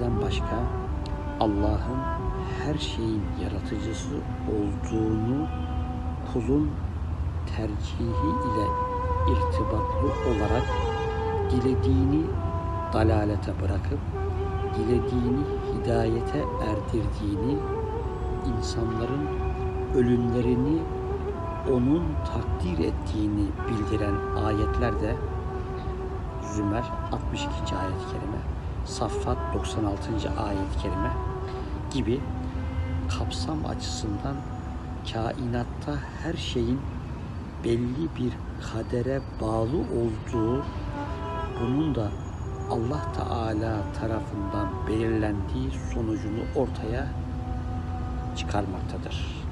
başka Allah'ın her şeyin yaratıcısı olduğunu kulun tercihi ile irtibatlı olarak dilediğini dalalete bırakıp dilediğini hidayete erdirdiğini insanların ölümlerini onun takdir ettiğini bildiren ayetler de Zümer 62. ayet-i kerime, Saffat 96. ayet-i kerime gibi kapsam açısından kainatta her şeyin belli bir kadere bağlı olduğu, bunun da Allah Teala tarafından belirlendiği sonucunu ortaya çıkarmaktadır.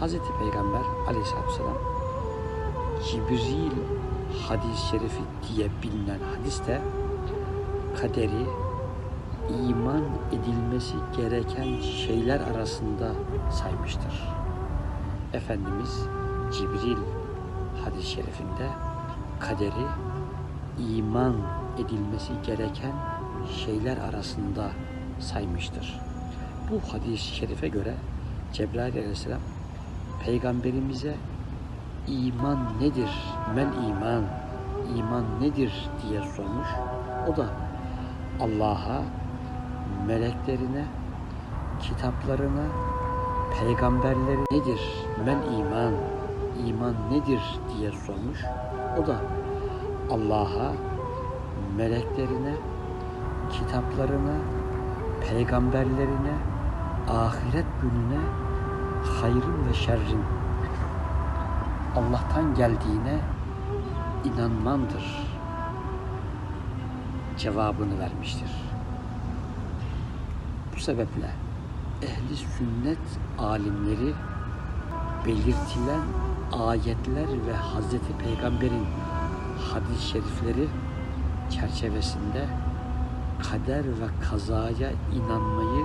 Hz. Peygamber aleyhissalatü vesselam Cibril hadis-i şerifi diye bilinen hadiste kaderi iman edilmesi gereken şeyler arasında saymıştır. Efendimiz Cibril hadis-i şerifinde kaderi iman edilmesi gereken şeyler arasında saymıştır. Bu hadis-i şerife göre Cebrail aleyhisselam peygamberimize iman nedir? Men iman, iman nedir diye sormuş. O da Allah'a, meleklerine, kitaplarına, peygamberleri nedir? Men iman, iman nedir diye sormuş. O da Allah'a, meleklerine, kitaplarına, peygamberlerine, ahiret gününe, hayrın ve şerrin Allah'tan geldiğine inanmandır cevabını vermiştir. Bu sebeple ehli sünnet alimleri belirtilen ayetler ve Hazreti Peygamber'in hadis-i şerifleri çerçevesinde kader ve kazaya inanmayı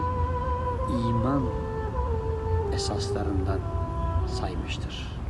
iman esaslarından saymıştır.